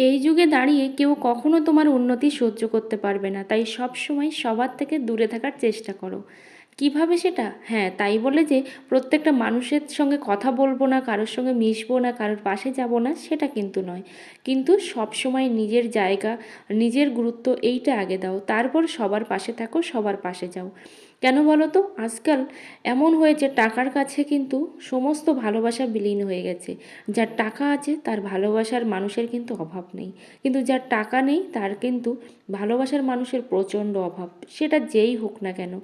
এই যুগে দাঁড়িয়ে কেউ কখনো তোমার উন্নতি সহ্য করতে পারবে না। তাই সবসময় সবার থেকে দূরে থাকার চেষ্টা করো। কীভাবে সেটা? হ্যাঁ তাই বলে যে প্রত্যেকটা মানুষের সঙ্গে কথা বলব না, কারোর সঙ্গে মিশবো না, কারোর পাশে যাব না, সেটা কিন্তু নয়। কিন্তু সব সময় নিজের জায়গা, নিজের গুরুত্ব এইটা আগে দাও। তারপর সবার পাশে থাকো, সবার পাশে যাও। কেন বলো তো? আজকাল এমন হয়েছে, টাকার কাছে কিন্তু সমস্ত ভালোবাসা বিলীন হয়ে গেছে। যার টাকা আছে, তার ভালোবাসার মানুষের কিন্তু অভাব নেই। কিন্তু যার টাকা নেই, তার কিন্তু ভালোবাসার মানুষের প্রচণ্ড অভাব। সেটা যেই হোক না কেন।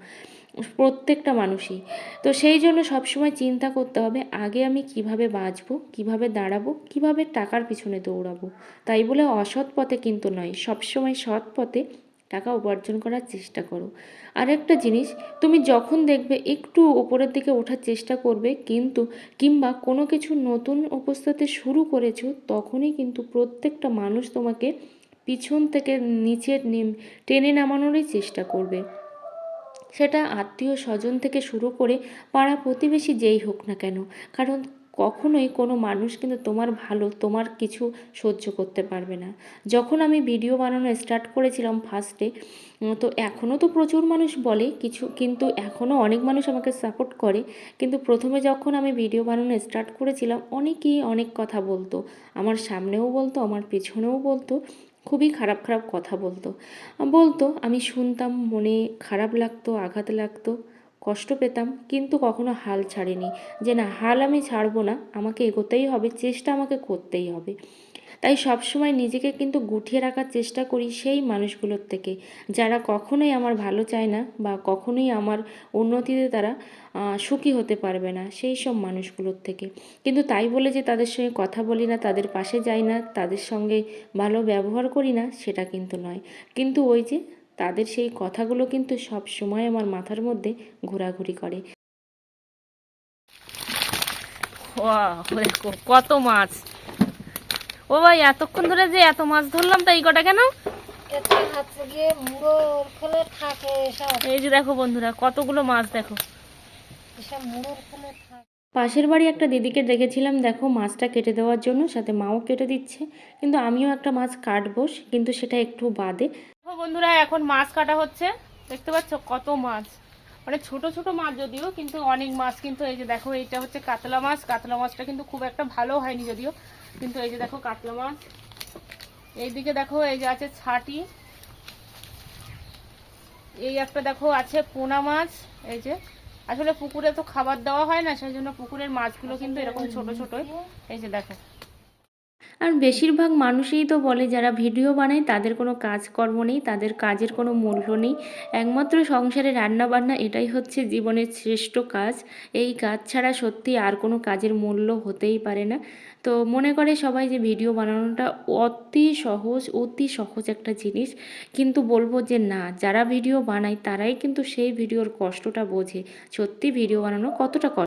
প্রত্যেকটা মানুষই। তো সেই জন্য সবসময় চিন্তা করতে হবে, আগে আমি কীভাবে বাঁচবো, কীভাবে দাঁড়াবো, কীভাবে টাকার পিছনে দৌড়াবো? তাই বলে অসৎ পথে কিন্তু নয়, সবসময় সৎ পথে টাকা উপার্জন করার চেষ্টা করো। আর একটা জিনিস, তুমি যখন দেখবে একটু ওপরের দিকে ওঠার চেষ্টা করবে, কিন্তু কিংবা কোনো কিছু নতুন উপস্থাতে শুরু করেছ, তখনই কিন্তু প্রত্যেকটা মানুষ তোমাকে পিছন থেকে নিচে টেনে নামানোরই চেষ্টা করবে। সেটা আত্মীয় স্বজন থেকে শুরু করে পাড়া প্রতিবেশী যেই হোক না কেন, কারণ কখনোই কোনো মানুষ কিন্তু তোমার ভালো, তোমার কিছু সহ্য করতে পারবে না। যখন আমি ভিডিও বানানো স্টার্ট করেছিলাম ফার্স্টে তো এখনও তো প্রচুর মানুষ বলে কিছু, কিন্তু এখনও অনেক মানুষ আমাকে সাপোর্ট করে। কিন্তু প্রথমে যখন আমি ভিডিও বানানো স্টার্ট করেছিলাম, অনেকেই অনেক কথা বলতো। আমার সামনেও বলতো, আমার পেছনেও বলতো। খুবই খারাপ খারাপ কথা বলতো। বলতো, আমি শুনতাম, মনে খারাপ লাগতো, আঘাত লাগতো, কষ্ট পেতাম, কিন্তু কখনো হাল ছাড়িনি। যে না, হাল আমি ছাড়বো না, আমাকে এগোতেই হবে, চেষ্টা আমাকে করতেই হবে। তাই সবসময় নিজেকে কিন্তু গুটিয়ে রাখার চেষ্টা করি সেই মানুষগুলোর থেকে, যারা কখনোই আমার ভালো চায় না বা কখনোই আমার উন্নতিতে তারা সুখী হতে পারবে না সেই সব মানুষগুলোর থেকে। কিন্তু তাই বলে যে তাদের সঙ্গে কথা বলি না, তাদের পাশে যাই না, তাদের সঙ্গে ভালো ব্যবহার করি না, সেটা কিন্তু নয়। কিন্তু ওই যে তাদের সেই কথাগুলো কিন্তু সব সময় আমার মাথার মধ্যে ঘোরাঘুরি করে। কত মাছ! ও ভাই এতক্ষণ ধরে যে এত মাছ ধরলাম তা এই কটা কেন? এই যে দেখো বন্ধুরা কতগুলো মাছ দেখো। পাশের বাড়ি একটা দিদিকে দেখেছিলাম দেখো মাছটা কেটে দেওয়ার জন্য সাথে মাও কেটে দিচ্ছে। কিন্তু আমিও একটা মাছ কাটবো কিন্তু সেটা একটু বাদে। দেখো বন্ধুরা এখন মাছ কাটা হচ্ছে। দেখতে পাচ্ছ কত মাছ। মানে ছোট ছোট মাছ যদিও, কিন্তু অনেক মাছ, কিন্তু এই যে দেখো, এইটা হচ্ছে কাতলা মাছ। কাতলা মাছটা কিন্তু খুব একটা ভালো হয়নি যদিও, কিন্তু এই যে দেখো কাতলা মাছ। এইদিকে দেখো, এই যে আছে ছাটি। এই একটা দেখো আছে পোনা মাছ, এই যে। আসলে পুকুরে তো খাবার দেওয়া হয় না, সেই জন্য পুকুরের মাছগুলো কিন্তু এরকম ছোট ছোটই এই যে দেখো আর বেশিরভাগ মানুষই তো বলে যারা ভিডিও বানায় তাদের কোনো কাজকর্ম নেই, তাদের কাজের কোনো মূল্য নেই। একমাত্র সংসারে রান্না বান্না এটাই হচ্ছে জীবনের শ্রেষ্ঠ কাজ। এই কাজ ছাড়া সত্যি আর কোনো কাজের মূল্য হতেই পারে না। তো মনে করে সবাই যে ভিডিও বানানোটা অতি সহজ অতি সহজ একটা জিনিস। কিন্তু বলব যে না, যারা ভিডিও বানায় তারাই কিন্তু সেই ভিডিওর কষ্টটা বোঝে। সত্যি ভিডিও বানানো কতটা কষ্ট।